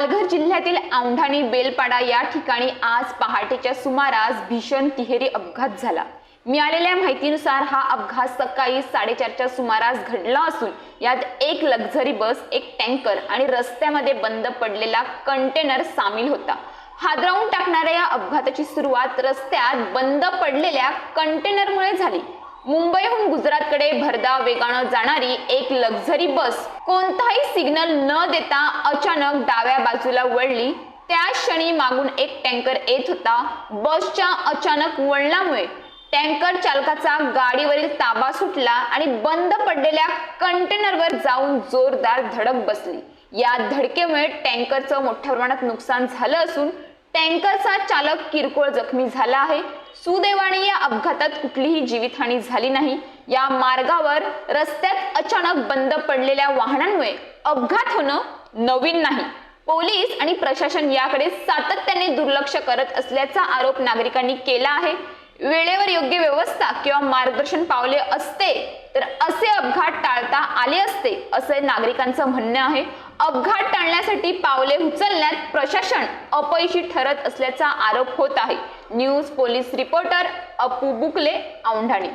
पालघर जिल्ह्यातील औंढाणी बेलपाडा या ठिकाणी आज पहाटेच्या सुमारास भीषण तिहेरी अपघात झाला. मिळालेल्या माहितीनुसार हा अपघात सकाळी साडेचारच्या सुमारास घडला असून यात एक लक्झरी बस एक टँकर आणि रस्त्यामध्ये बंद पडलेला कंटेनर सामील होता. हादरावून टाकणाऱ्या या अपघाताची सुरुवात रस्त्यात बंद पडलेल्या कंटेनरमुळे झाली. मुंबईहून गुजरातकडे भरधाव वेगानं जाणारी एक लक्झरी बस कोणताही सिग्नल न देता अचानक डाव्या बाजूला वळली. त्या क्षणी मागून एक टँकर येत होता. बसच्या अचानक वळणामुळे टँकर चालकाचा गाडीवरील ताबा सुटला आणि बंद पडलेल्या कंटेनरवर जाऊन जोरदार धडक बसली. या धडकेमुळे टँकरचं मोठ्या प्रमाणात नुकसान झालं असून टँकरचा चालक किरकोळ जखमी झाला आहे. सुदैवाने या अपघातात कुठलीही जीवितहानी झाली नाही. या मार्गावर रस्त्यात अचानक बंद पडलेल्या वाहनांमुळे अपघात होणं नवीन नाही. पोलीस आणि प्रशासन याकडे सातत्याने दुर्लक्ष करत असल्याचा आरोप नागरिकांनी केला आहे. वेळेवर योग्य व्यवस्था किंवा मार्गदर्शन पावले असते तर असे अपघात टाळता आले असते असे नागरिकांचं म्हणणं आहे. अपघात टाळण्यासाठी पावले उचलण्यात प्रशासन अपयशी ठरत असल्याचा आरोप होत आहे. News police reporter Apu Bukle औंढाणी.